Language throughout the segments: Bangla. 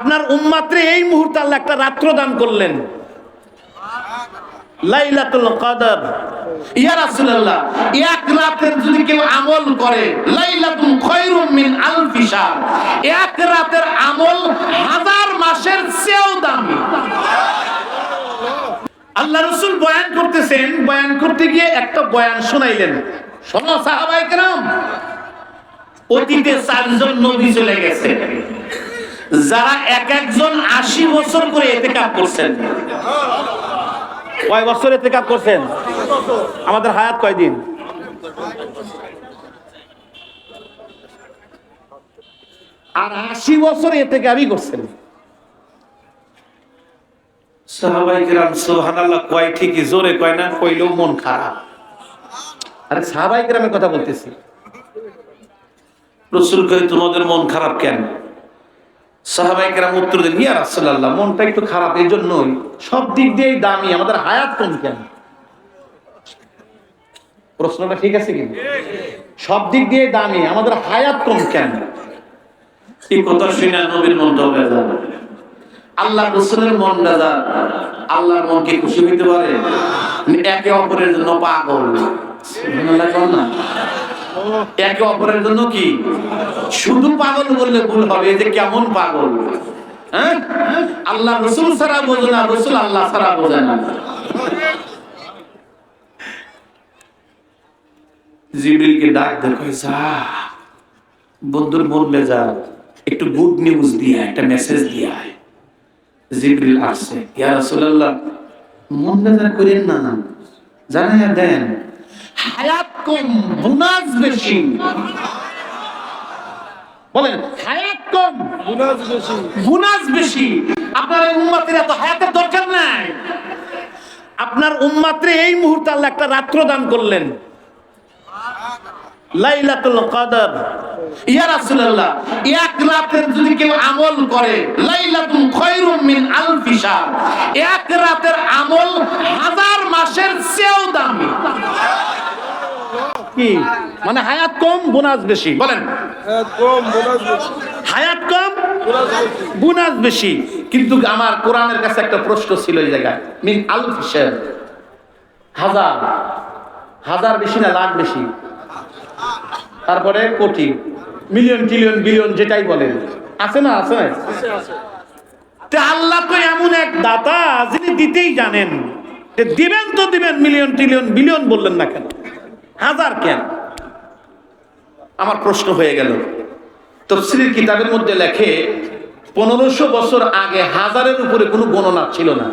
আপনার উম্মাত্রে এই মুহূর্তে আল্লাহ একটা রাত্র দান করলেন। হাজার মাসের আল্লাহ রসুল বয়ান করতেছেন, বয়ান করতে গিয়ে একটা বয়ান শোনাইলেন। শোনো সাহাবাই কেরাম, অতীতে চারজন নবী চলে গেছে। যারা এক একজন আশি বছর করে এতে কাপ করছেন। কয় বছর এতে কাপ করছেন? আমাদের হায়াত কয়দিন আর আশি বছর এতে কাপই করছেন। সাহাবাই কিরাম সুবহানাল্লাহ কয় ঠিকই জোরে কয় না? কইলেও মন খারাপ। আরে সাহাবাই কিরামের কথা বলতেছি। রসুল কয় তোমাদের মন খারাপ কেন? সাহাবাই কিরাম উত্তর ইয়া রাসূলুল্লাহ মনটা একটু খারাপ এই জন্যই সব দিক দিয়েই দামি আমাদের হায়াত কম কেন? প্রশ্নটা ঠিক আছে কি সব দিক দিয়ে দামি আমাদের হায়াত কম কেন? এই কথা শুনে নবীর মনটা বেজার আল্লাহ রসুলের মন রাজা আল্লাহর মন কি খুশি হইতে পারে? একে অপরের জন্য পাগল। না? একে অপরের জন্য কি? শুধু পাগল বললে ভুল হবে যে কেমন পাগল। হ্যাঁ? আল্লাহ রসুল ছাড়া বোঝে না, রসুল আল্লাহ ছাড়া বোঝে না। জিবরিলকে ডাক দেখো বন্ধুর বললে যা একটু গুড নিউজ দিয়ে একটা মেসেজ দিয়ে আয়। জিবরিল আসছে, ইয়া রাসূলুল্লাহ, মন বেজার করেন না, জানাইয়া দেন। হায়াত কম বেশি। বলেন হায়াত কম গুনাজ বেশি। গুনাজ বেশি। আপনার উম্মাতের এত হায়াতের দরকার নাই। আপনার উম্মাত্রে এই মুহূর্তে আল্লাহ একটা রাত্র দান করলেন। লাইলাতুল কদর। ইয়া রাসূলুল্লাহ এক রাতের যদি কেউ আমল করে লাইলাতুল খায়রুম মিন আলফি শাহর এক রাতের আমল হাজার মাসের চেয়েও দামি। কি? মানে হায়াত কম বোনাস বেশি বলেন। হ্যাঁ হায়াত কম বোনাস বেশি। কিন্তু আমার কোরআনের কাছে একটা প্রশ্ন ছিল এই জায়গায়। মিন শের হাজার। হাজার বেশি না লাখ বেশি? তারপরে কোটি। মিলিয়ন ট্রিলিয়ন বিলিয়ন যেটাই বলেন। আছে না আছে না? আল্লাহ তো এমন এক দাতা যিনি দিতেই জানেন। দিবেন তো দিবেন মিলিয়ন ট্রিলিয়ন বিলিয়ন বললেন না কেন? হাজার কেন? আমার প্রশ্ন হয়ে গেল। তফসিলের কিতাবের মধ্যে লেখে, পনেরোশো বছর আগে হাজারের উপরে কোনো গণনা ছিল না।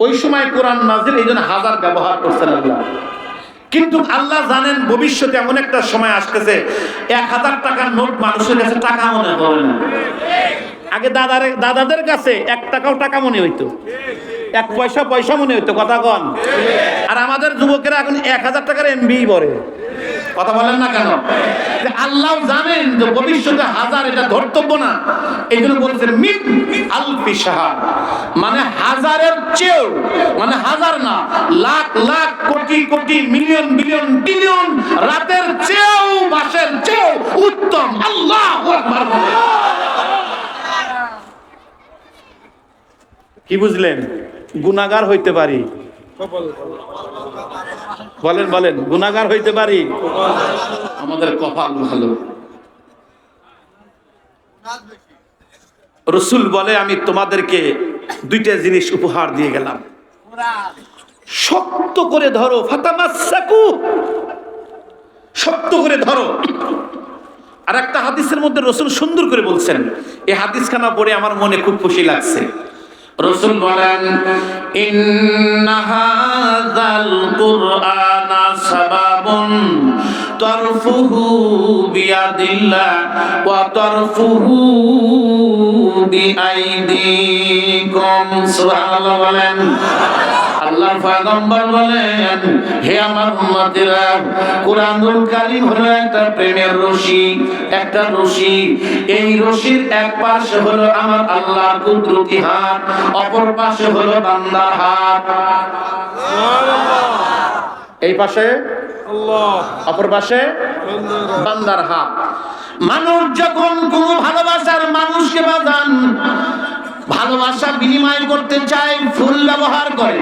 ওই সময় কোরআন নাজিল এই জন্য হাজার ব্যবহার করছেন আল্লাহ। কিন্তু আল্লাহ জানেন ভবিষ্যতে এমন একটা সময় আসতেছে, এক হাজার টাকার নোট মানুষের কাছে টাকা মনে করে না। আগে দাদার দাদাদের কাছে এক টাকাও টাকা মনে হইতো। এক পয়সা পয়সা মনে হইতো, কথা কন। আর আমাদের যুবকেরা এখন এক হাজার টাকার এমবি বলে কথা বলেন না কেন? আল্লাহ জানেন যে ভবিষ্যতে হাজার এটা ধর্তব্য না। এই জন্য বলেছেন মিট মানে হাজারের চেয়েও মানে হাজার না, lakh lakh crore crore, million, billion billion, রাতের চেয়েও, মাসের চেয়েও উত্তম। আল্লাহ আকবার। কি বুঝলেন? গুনাগার হইতে পারি। বলেন বলেন, গুনাগার হইতে পারি? আমাদের কপাল ভালো। রসুল বলে, আমি তোমাদেরকে দুইটা জিনিস উপহার দিয়ে গেলাম। শক্ত করে ধরো, ফাতামাসাকু। শক্ত করে ধরো। আর একটা হাদিসের মধ্যে রসুল সুন্দর করে বলছেন এই হাদিসখানা পড়ে আমার মনে খুব খুশি লাগছে। রসুল বলেন ইন্নাহাযাল কুরআনা সাবাবুন তরফুহু বিয়াদিল্লাহ ওয়া তরফুহু বিআইদিকুম। সুবহানাল্লাহ বলেন আল্লাহর পয়গম্বর বলেন হে আমার উম্মতেরা কোরআনুল কারীম হলো একটা প্রেমের রশি একটা রশি। এই রশির এক পাশে হলো আমার আল্লাহর কুদরতি হাত অপর পাশে হলো বান্দার হাত। এই পাশে? অপর পাশে? বান্দার হাত। মানুষ যখন কোন ভালোবাসার মানুষকে বাজান ভালোবাসা বিনিময় করতে চায় ফুল ব্যবহার করে।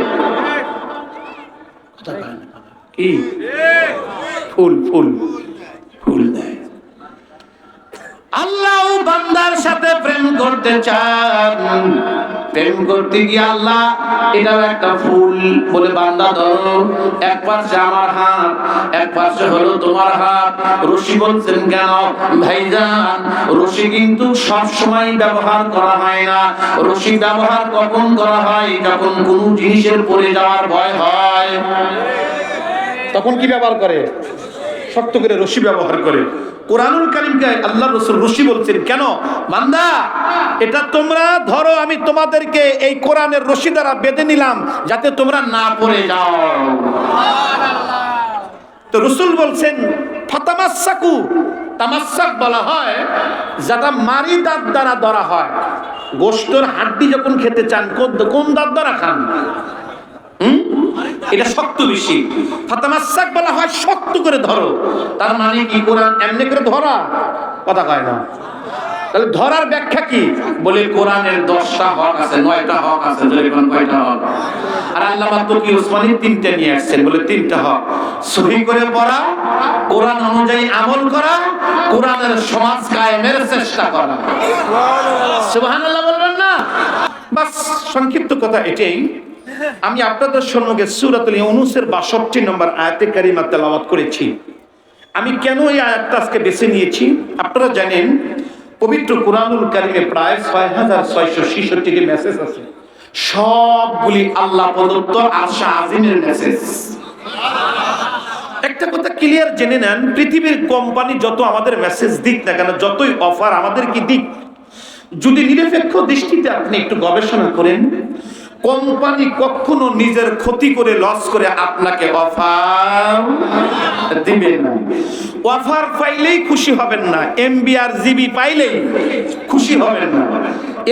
কি? ফুল ফুল ফুল দেয়। আল্লাহ বান্দার সাথে প্রেম করতে চান। প্রেম করতে গিয়ে আল্লাহ, এটাও একটা ফুল বলে বান্দা ধরো। এক পাশে আমার হাত, এক পাশে হলো তোমার হাত। রশি বলছেন, কেন ভাইজান রশি কিন্তু সব সময় ব্যবহার করা হয় না। রশি ব্যবহার কখন করা হয়? যখন কোনো জিনিসের পড়ে যাওয়ার ভয় হয়। তখন কি ব্যবহার করে? শক্ত করে রশি ব্যবহার করে। কোরআনুল কারিমকে আল্লাহ রসুল রশি বলছেন, কেন? মান্দা এটা তোমরা ধরো, আমি তোমাদেরকে এই কোরআনের রশি দ্বারা বেঁধে নিলাম যাতে তোমরা না পড়ে যাও। তো রসুল বলছেন, ফতামাসাকু, তামাসাক বলা হয় যেটা মারি দাঁত দ্বারা ধরা হয়। গোস্তর হাড্ডি যখন খেতে চান কোন- দাঁত দ্বারা খান? এটা শক্ত বেশি। ফাতামাসাক বলা হয় শক্ত করে ধরো। তার মানে কি? কোরআন এমনি করে ধরা? কথা কয় না। তাহলে ধরার ব্যাখ্যা কি? বলে কোরআনের দশটা হক আছে, নয়টা হক আছে কয়টা হক? আর আল্লাহ কি ওসমানী তিনটা নিয়ে আসছেন, বলে তিনটা হক। সহি করে পড়া, কোরআন অনুযায়ী আমল করা, কোরআনের সমাজ কায়েমের চেষ্টা করা। সুবহানাল্লাহ বলবেন না? বাস, সংক্ষিপ্ত কথা এটাই। আমি আপনাদের সম্মুখে সুরাতুল ইউনুসের 62 নম্বর আয়াতে কারিমা তেলাওয়াত করেছি। আমি কেন এই আয়াতটা আজকে বেছে নিয়েছি? আপনারা জানেন, পবিত্র কোরআনুল কারিমে প্রায় ছয় হাজার ছয়শো ছেষট্টিটি মেসেজ আছে। সবগুলি আল্লাহ প্রদত্ত আশা আজিমের মেসেজ একটা কথা ক্লিয়ার জেনে নেন, পৃথিবীর কোম্পানি যত আমাদের মেসেজ দিক না কেন, যতই অফার আমাদের কি দিক? যদি নিরপেক্ষ দৃষ্টিতে আপনি একটু গবেষণা করেন কোম্পানি কখনো নিজের ক্ষতি করে লস করে আপনাকে অফার দিবে না। অফার পাইলেই খুশি হবেন না এমবি আর জিবি পাইলেই খুশি হবেন না।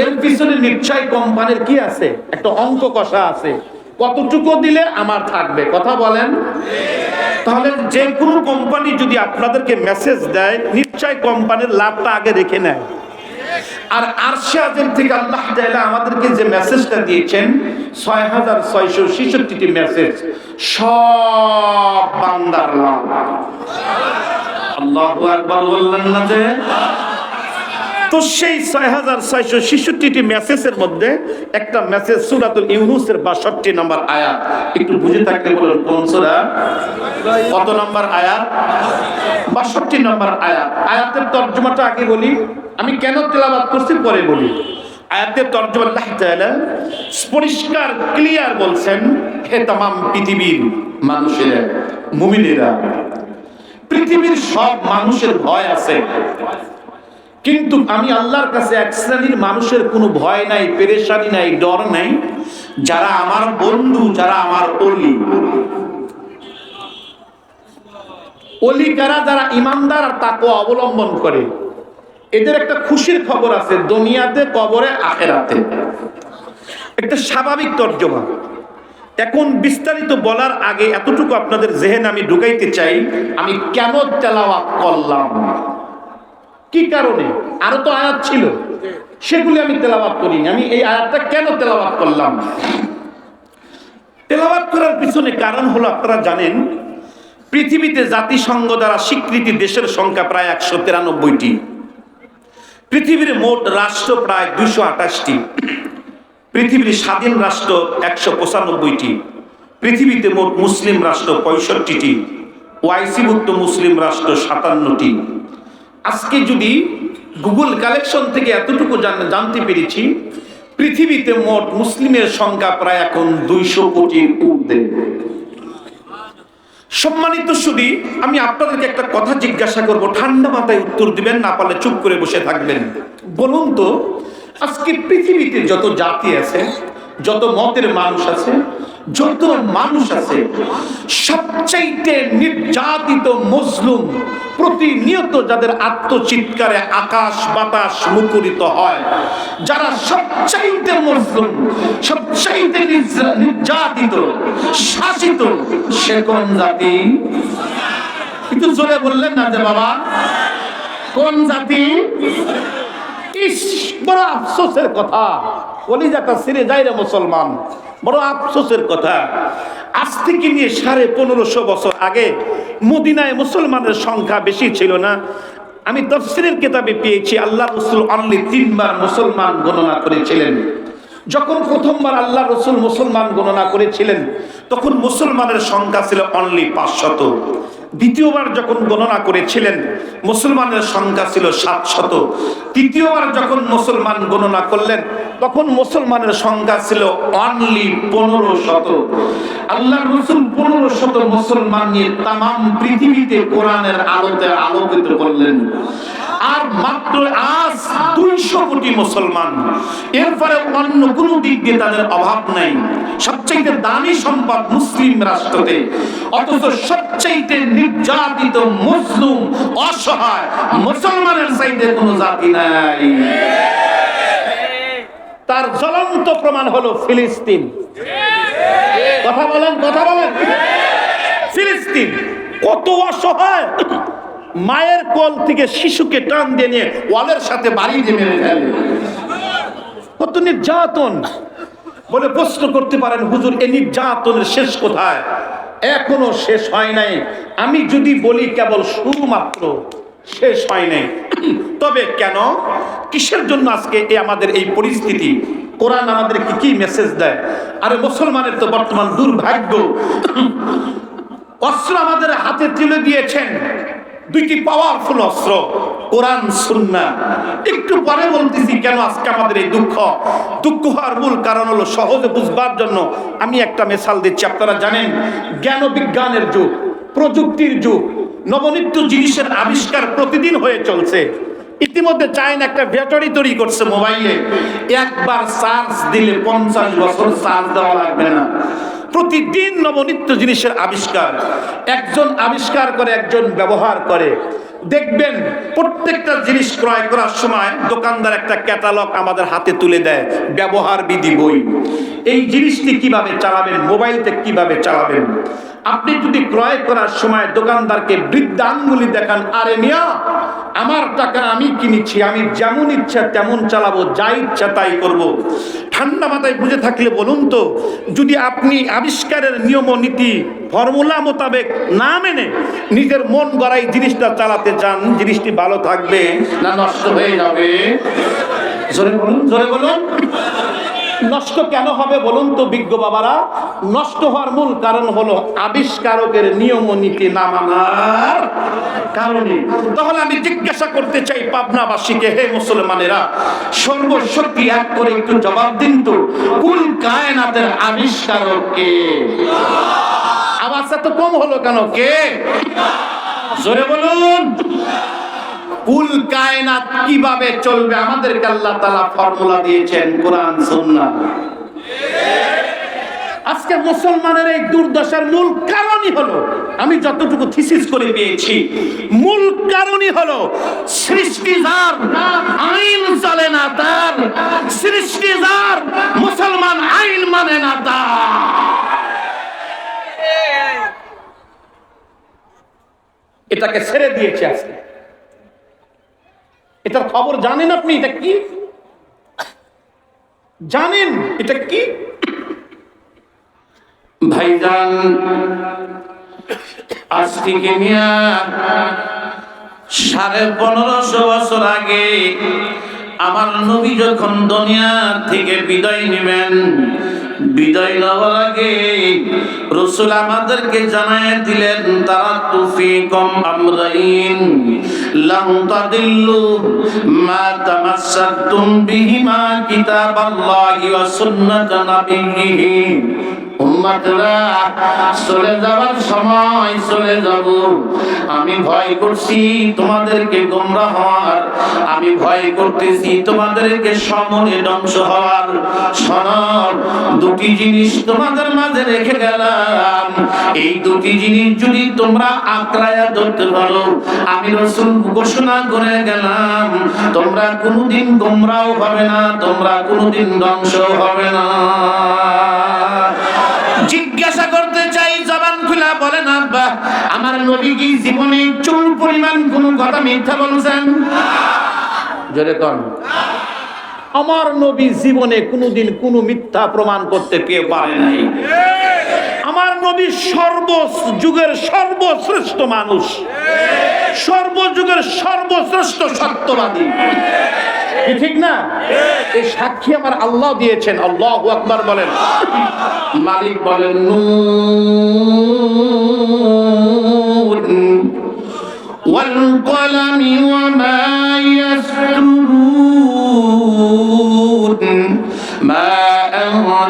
এর পিছনে নিশ্চয় কোম্পানির কি আছে? একটা অঙ্ক কষা আছে। কতটুকু দিলে আমার থাকবে? কথা বলেন। তাহলে যে কোনো কোম্পানি যদি আপনাদেরকে মেসেজ দেয় নিশ্চয় কোম্পানির লাভটা আগে রেখে নেয়। আর আরশে আজম থেকে আল্লাহ তাআলা আমাদেরকে যে মেসেজটা দিয়েছেন ছয় হাজার ছয়শো ছেষট্টিটি মেসেজ সব বান্দার লাভ আল্লাহ একবার বললেন না যে? তো সেই ছয় হাজার ছয়শো ছেষট্টিটি মেসেজের মধ্যে একটা মেসেজ সুরাতুল ইউনুসের বাষট্টি নম্বর আয়াত। একটু বুঝে থাকলে বলুন, কোন সুরা? কত নম্বর আয়াত? বাষট্টি নম্বর আয়াত। আয়াতের তর্জমাটা আগে বলি। আমি কেন তেলাবাদ করছি পরে বলি। আয়াতের তর্জমা তাআলা পরিষ্কার ক্লিয়ার বলছেন, হে তামাম পৃথিবীর মানুষেরা, মুমিনেরা, পৃথিবীর সব মানুষের ভয় আছে। কিন্তু আমি আল্লাহর কাছে এক শ্রেণির মানুষের কোনো ভয় নাই, পেরেশানি নাই, ডর নাই। যারা আমার বন্ধু, যারা আমার অলি। অলি কারা? যারা ইমানদার আর তাকে অবলম্বন করে। এদের একটা খুশির খবর আছে, দুনিয়াতে, কবরে, আখেরাতে। একটা স্বাভাবিক তর্জমা। এখন বিস্তারিত বলার আগে এতটুকু আপনাদের জেহেন আমি ঢুকাইতে চাই, আমি কেন তেলাওয়াত করলাম? কি কারণে? আরও তো আয়াত ছিল। সেগুলি আমি তেলাওয়াত করিনি। আমি এই আয়াতটা কেন তেলাওয়াত করলাম? তেলাওয়াত করার পিছনে কারণ হলো, আপনারা জানেন, পৃথিবীতে জাতিসংঘ দ্বারা স্বীকৃতি দেশের সংখ্যা প্রায় একশো তিরানব্বইটি। পৃথিবীর মোট রাষ্ট্র প্রায় দুশো আঠাশটি। পৃথিবীর স্বাধীন রাষ্ট্র একশো পঁচানব্বইটি। পৃথিবীতে মোট মুসলিম রাষ্ট্র পঁয়ষট্টিটি। ওয়াইসিভুক্ত মুসলিম রাষ্ট্র সাতান্নটি। আজকে যদি গুগল কালেকশন থেকে এতটুকু জান- জানতে পেরেছি, পৃথিবীতে মোট মুসলিমের সংখ্যা প্রায় এখন দুইশো কোটির ঊর্ধ্বে। সম্মানিত সুদী আমি আপনাদেরকে একটা কথা জিজ্ঞাসা করব। ঠান্ডা মাথায় উত্তর দিবেন, না পারলে চুপ করে বসে থাকবেন। বলুন তো, আজকে পৃথিবীতে যত জাতি আছে যত মতের মানুষ আছে, যত মানুষ আছে, সবচাইতে নির্যাতিত মজলুম, প্রতিনিয়ত যাদের আত্মচিৎকারে আকাশ বাতাস মুখরিত হয়, যারা সবচাইতে মজলুম, সবচাইতে নির্যা- নির্যাতিত, শাসিত, সে কোন জাতি? কিন্তু জোরে বললেন না যে বাবা, কোন জাতি? ইস, বড় আফসোসের কথা। কলিজাটা ছিঁড়ে যায় রে মুসলমান। বড় আফসোসের কথা। আজ থেকে নিয়ে সাড়ে পনেরোশো বছর আগে মদিনায় মুসলমানের সংখ্যা বেশি ছিল না। আমি তফসিরের কেতাবে পেয়েছি, আল্লাহ রসুল অনলি তিনবার মুসলমান গণনা করেছিলেন। যখন প্রথমবার আল্লাহ রসুল মুসলমান গণনা করেছিলেন, তখন মুসলমানের সংখ্যা ছিল অনলি পাঁচশত। দ্বিতীয়বার যখন গণনা করেছিলেন, মুসলমানের সংখ্যা ছিল সাতশত। তৃতীয়বার যখন মুসলমান গণনা করলেন, তখন মুসলমানের সংখ্যা ছিল অনলি পনেরো শত আল্লাহ রসুল পনেরো শত মুসলমান নিয়ে তাম পৃথিবীতে কোরআনের আলোতে আলোকিত করলেন। আর মাত্র আজ দুইশো কোটি মুসলমান। এরপরে অন্য কোনো দিক দিয়ে তাদের অভাব নাই। সবচাইতে দামি সম্পদ মুসলিম রাষ্ট্রতে। অথচ সবচাইতে নির্যাতিত মুসলিম, অসহায়, মুসলমানের চাইতে কোনো জাতি নাই। তার জ্বলন্ত প্রমাণ হলো ফিলিস্তিন। কথা বলেন কথা বলেন। ফিলিস্তিন কত অসহায়। মায়ের কোল থেকে শিশুকে টান দিয়ে নিয়ে ওয়ালের সাথে বাড়ি দিয়ে মেরে ফেলে। কত নির্যাতন। বলে প্রশ্ন করতে পারেন, হুজুর এই নির্যাতনের শেষ কোথায়? এখনও শেষ হয় নাই। আমি যদি বলি কেবল শুধুমাত্র শেষ হয় নাই। তবে কেন? কিসের জন্য আজকে এই আমাদের এই পরিস্থিতি? কোরআন আমাদের কি কি মেসেজ দেয়? আরে মুসলমানের তো বর্তমান দুর্ভাগ্য। অস্ত্র আমাদের হাতে তুলে দিয়েছেন। দুইটি পাওয়ারফুল অস্ত্র। কোরআন, সুন্না। একটু পরে বলতেছি, কেন আজকে আমাদের এই দুঃখ? দুঃখ হওয়ার মূল কারণ হলো সহজে বুঝবার জন্য আমি একটা মেশাল দিচ্ছি। আপনারা জানেন জ্ঞান বিজ্ঞানের যুগ, প্রযুক্তির যুগ নবনিত্য জিনিসের আবিষ্কার প্রতিদিন হয়ে চলছে। ইতিমধ্যে চায়না একটা ব্যাটারি তৈরি করছে মোবাইলে। একবার চার্জ দিলে পঞ্চাশ বছর চার্জ দেওয়া লাগবে না। প্রতিদিন নবনিত্য জিনিসের আবিষ্কার। একজন আবিষ্কার করে, একজন ব্যবহার করে। দেখবেন প্রত্যেকটা জিনিস ক্রয় করার সময় দোকানদার একটা ক্যাটালগ আমাদের হাতে তুলে দেয়, ব্যবহার বিধি বই। এই জিনিসটি কীভাবে চালাবেন মোবাইলতে কীভাবে চালাবেন? আপনি যদি ক্রয় করার সময় দোকানদারকে বৃদ্ধাঙ্গুলি দেখান, আরে মিয়া, আমার টাকা আমি কিনেছি, আমি যেমন ইচ্ছা তেমন চালাবো, যা ইচ্ছা তাই করব। ঠান্ডা মাথায় বুঝে থাকলে বলুন তো, যদি আপনি আবিষ্কারের নিয়ম নীতি, ফর্মুলা মোতাবেক না মেনে নিজের মন গড়াই জিনিসটা চালাতে চান, জিনিসটি ভালো থাকবে না নষ্ট হয়ে যাবে জোরে বলুন জোরে বলুন নষ্ট কেন হবে বলুন তো বিজ্ঞ বাবারা? নষ্ট হওয়ার মূল কারণ হলো আবিষ্কারকের নিয়ম নীতি না মানার কারণে। তাহলে আমি জিজ্ঞাসা করতে চাই পাবনাবাসীকে, হে মুসলমানেরা, সর্বশক্তি এক করে একটু জবাব দিন তো কুল কায়নাতের আবিষ্কারক কে? তো কম হলো কেন? কে? জোরে বলুন। কুল কায়নাত কীভাবে চলবে? আমাদেরকে আল্লাহ তাআলা ফর্মুলা দিয়েছেন, কোরআন, সুন্নাহ। আজকে মুসলমানের এই দুর্দশার মূল কারণই হলো, আমি যতটুকু থিসিস করে পেয়েছি মূল কারণই হলো সৃষ্টিজার আইন চলে না তার সৃষ্টিজার মুসলমান আইন মানে না তার। এটাকে ছেড়ে দিয়েছে আজকে। এটার খবর জানেন আপনি? এটা কি? জানেন? এটা কি? ভাইজান আজকে সাড়ে পনেরোশো বছর আগে আমার নবী যখন দুনিয়া থেকে বিদায় নেবেন, বিদায় নেওয়ার আগে রসুল আমাদেরকে জানায় দিলেন, তারা তুফি কম আমরাইন, লাম তাদিল্লু মা তামাসসাকতুম বিহিমা কিতাবাল্লাহি ওয়া সুন্নাত নাবিয়্যিহি উম্মাতরা, চলে যাওয়ার সময় চলে যাব। আমি ভয় করছি তোমাদেরকে গোমরা হওয়ার আমি ভয় করতেছি, তোমাদেরকে সমনে ধ্বংস হওয়ার সনদ। দুটি জিনিস তোমাদের মাঝে রেখে গেলাম। এই দুটি জিনিস যদি তোমরা আঁকড়ায়া ধরতে পারো, আমি রসুল ঘোষণা করে গেলাম, তোমরা কোনোদিন গোমরাও হবে না, তোমরা কোনোদিন ধ্বংস হবে না। জিজ্ঞাসা করতে চাই, জবান খুলা বলেন, আব্বা, আমার নবী কি জীবনে চুল পরিমাণ কোন কথা মিথ্যা বলছেন? জোরে কন আমার নবী জীবনে কোনোদিন কোনো মিথ্যা প্রমাণ করতে কেউ পারে নাই আমার নবী সর্ব যুগের সর্বশ্রেষ্ঠ মানুষ সর্বযুগের সর্বশ্রেষ্ঠ সত্যবাদী কি ঠিক না এই সাক্ষী আমার আল্লাহ দিয়েছেন আল্লাহ আকবার বলেন মালিক বলেন নূর والقلم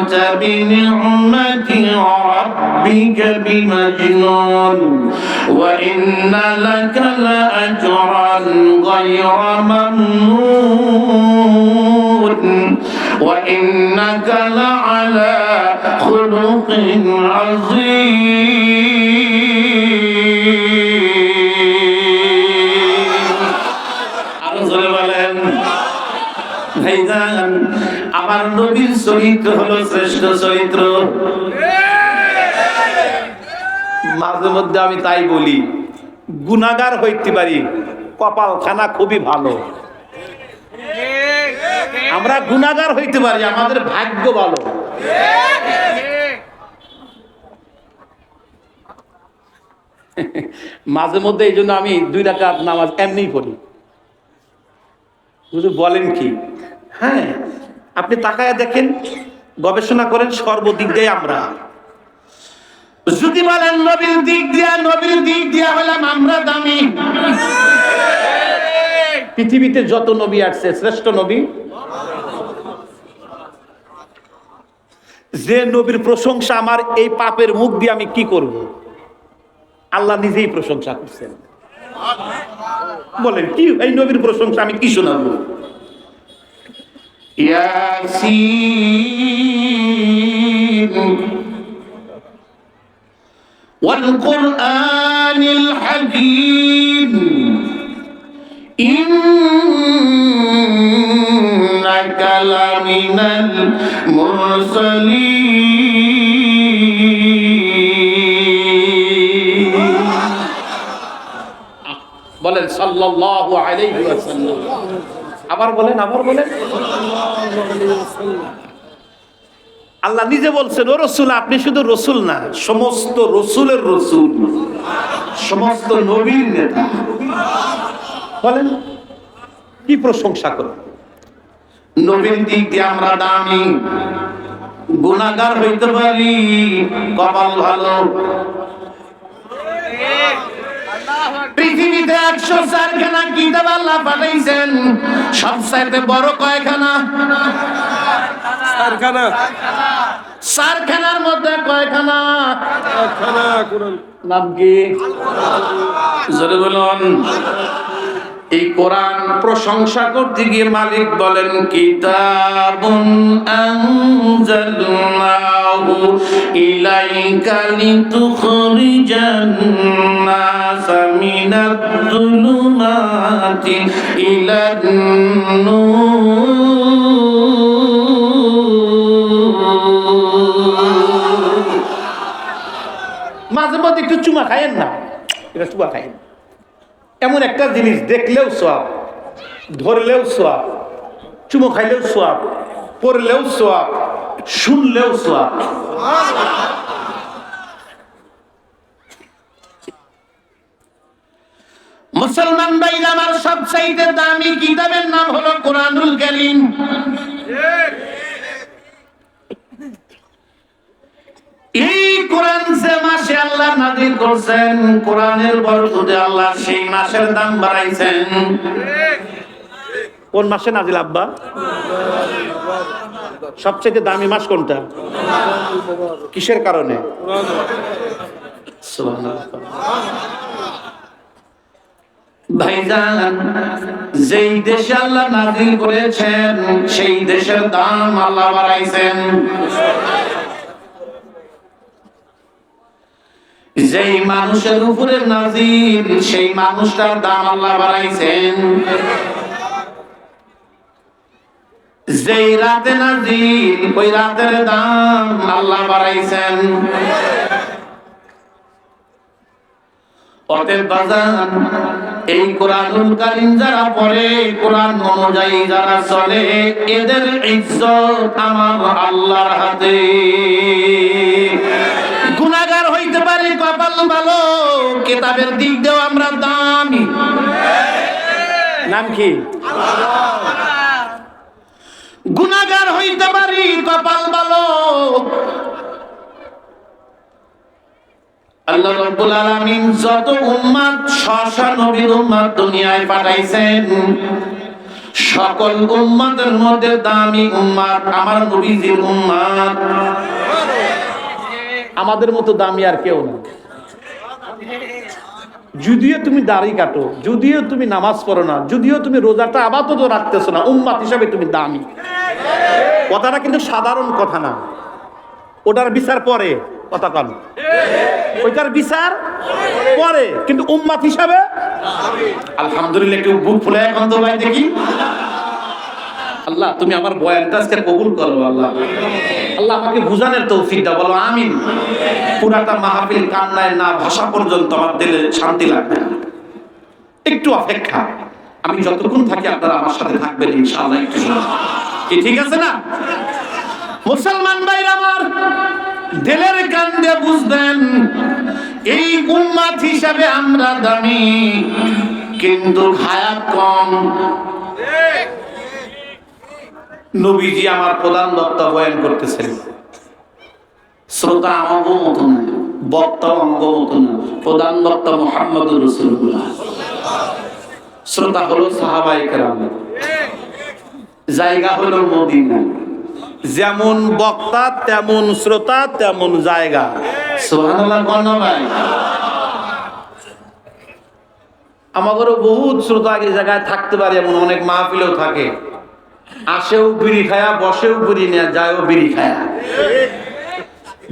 أنت بنعمة ربك بمجنون وإن لك لأجرا غير ممنون وإنك لعلى خلق عظيم. আমার নবীর চরিত্র হলো শ্রেষ্ঠ চরিত্র। মাঝে মধ্যে আমি তাই বলি, গুনাগার হইতে পারি কপাল খানা খুবই ভালো। আমরা গুনাগার হইতে পারি, আমাদের ভাগ্য ভালো। মাঝে মধ্যে এই জন্য আমি দুই রাকাত নামাজ এমনিই পড়ি। বলেন কি? হ্যাঁ আপনি তাকায় দেখেন, গবেষণা করেন সর্বদিক দিয়ে আমরা। যদি বলেন নবীর দিক দিয়া, নবীর দিক দিয়া হলাম আমরা দামি। পৃথিবীতে যত নবী আসছে, শ্রেষ্ঠ নবী। যে নবীর প্রশংসা আমার এই পাপের মুখ দিয়ে আমি কি করব? আল্লাহ নিজেই প্রশংসা করছেন। বলেন, কি এই নবীর প্রশংসা আমি কি শোনাবো? يا ياسين. والقرآن الحكيم إنك لمن المرسلين. صلى الله عليه وسلم. আবার বলেন আবার বলেন। আল্লাহ নিজে বলছেন, ও রসুল, আপনি শুধু রসুল না, সমস্ত রসুলের রসুল, সমস্ত নবীর নেতা। বলেন, কি প্রশংসা করো নবীর দিক দিয়ে আমরা দামি গুণাগার হইতে পারি, কপাল ভালো। পৃথিবীতে একশো চারখানা কিতাব আল্লাহ পাঠাইছেন। সব চাইতে বড় কয়খানা? চারখানা। চারখানার মধ্যে কয়খানা? নাম কি? জোরে বলুন। এই কোরআন প্রশংসা করতে গিয়ে মালিক বলেন মাঝে মধ্যে একটু চুমা খাইয়েন না, এটা চুমা খাইয়েন। এমন একটা জিনিস, দেখলেও সোয়াব, ধরলেও সোয়াব, চুমো খাইলেও সোয়াব, পড়লেও সোয়াব, শুনলেও সোয়াব। মুসলমান ভাইরা, আমার সবচাইতে দামি কিতাবের নাম হলো কোরআনুল কারীম। এই কোরআন যে মাসে আল্লাহ নাজিল করছেন কোরআনের বরকতে আল্লাহ সেই মাসের দাম বাড়াইছেন। কোন মাসে নাজিল আব্বা? সবচেয়ে দামি মাস কোনটা? কিসের কারণে? ভাইজান যেই দেশে আল্লাহ নাজিল করেছেন সেই দেশের দাম আল্লাহ বাড়াইছেন। যেই মানুষের উপরে নাজিল, সেই মানুষটার দাম আল্লাহ বাড়াইছেন। যেই রাতে নাজিল, ওই রাতের দাম আল্লাহ বাড়াইছেন। এই কোরআনুল কারীম যারা পড়ে, কোরআন অনুযায়ী যারা চলে, এদের ইজ্জত আমার আল্লাহর হাতে। হইতে পারে কপাল ভালো, কিতাবের দিক দিয়েও আমরা দামি। নাম কি? গুনাহগার হইতে পারি কপাল ভালো। আল্লাহ আলামিন যত উম্মাত শশা নবীর উম্মাত দুনিয়ায় পাঠাইছেন। সকল উম্মাতের মধ্যে দামি উম্মাত আমার নবীজির উম্মাত আমাদের মতো দামি আর কেউ না। যদিও তুমি দাড়ি কাটো, যদিও তুমি নামাজ পড়ো না, যদিও তুমি রোজাটা আপাতত রাখতেছো না, উম্মাত হিসাবে তুমি দামি। কথাটা কিন্তু সাধারণ কথা না। ওটার বিচার পরে, কথা কন। ওইটার বিচার পরে, কিন্তু উম্মাত হিসাবে আলহামদুলিল্লাহ, একটু বুক ফুলে এখন তো ভাই দেখি। আল্লাহ, তুমি আমার বয়ানটা আজকে কবুল করো, আল্লাহ। আল্লাহ আমাকে বুঝানোর তৌফিক দাও, বলো আমিন। পুরাটা মাহফিল কান্নায় না ভাষা পর্যন্ত আমার দিলে শান্তি লাগবে একটু অপেক্ষা। আমি যতক্ষণ থাকি আপনারা আমার সাথে থাকবেন, ইনশাআল্লাহ, একটু কি ঠিক আছে না? মুসলমান ভাইরা আমার, দিলের কান্দে বুঝবেন, এই উম্মাত হিসাবে আমরা দামি, কিন্তু হায়াত কম। নবীজি আমার প্রধান বক্তা বয়ান করতেছেন। শ্রোতা আমাগো মতো না বক্তা অঙ্গ মতো না, প্রধান বক্তা মোহাম্মদ রসুল্লাহ শ্রোতা হলো সাহাবাই কেরাম। জায়গা হলো মদিনা। যেমন বক্তা, তেমন শ্রোতা, তেমন জায়গা। আমাদেরও বহুত শ্রোতা আগে জায়গায় থাকতে পারে, এমন অনেক মাহফিলেও থাকে। আসেও বিড়ি খায়া, বসেও বিড়ি নেয়া, যায়ও বিড়ি খায়া।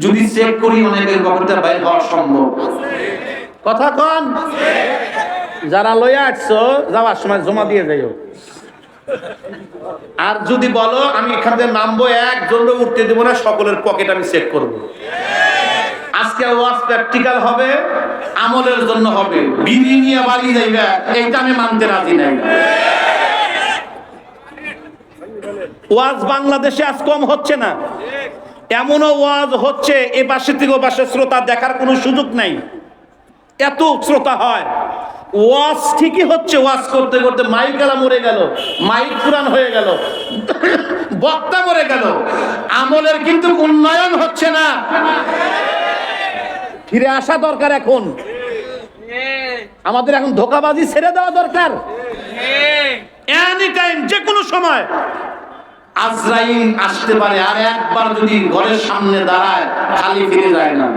যদি চেক করি অনেকের পকেটে বাইর হওয়া সম্ভব। কথা কন? যারা লইয়া আসছো, যাওয়ার সময় জমা দিয়ে যাইও। আর যদি বলো, আমি এখান থেকে নামবো, একজন উঠতে দেবো না, সকলের পকেট আমি চেক করব। আজকে ওয়াজ প্র্যাকটিক্যাল হবে, আমলের জন্য হবে। বিড়ি নিয়ে বাড়ি যাইবে, এইটা আমি মানতে রাজি নাই। ওয়াজ বাংলাদেশে আজ কম হচ্ছে না। এমনও ওয়াজ হচ্ছে এ পাশে থেকে ও পাশে শ্রোতা দেখার কোনো সুযোগ নাই। এত শ্রোতা হয়। ওয়াজ ঠিকই হচ্ছে ওয়াজ করতে করতে মাইকালা মরে গেল মাইক পুরান হয়ে গেল বক্তা মরে গেল। আমলের কিন্তু উন্নয়ন হচ্ছে না। ফিরে আসা দরকার এখন। আমাদের এখন ধোকাবাজি ছেড়ে দেওয়া দরকার। এনি টাইম যে কোনো সময়। আজরাইল আসতে পারে আর একবার যদি ঘরের সামনে দাঁড়ায় খালি ফিরে যায় না।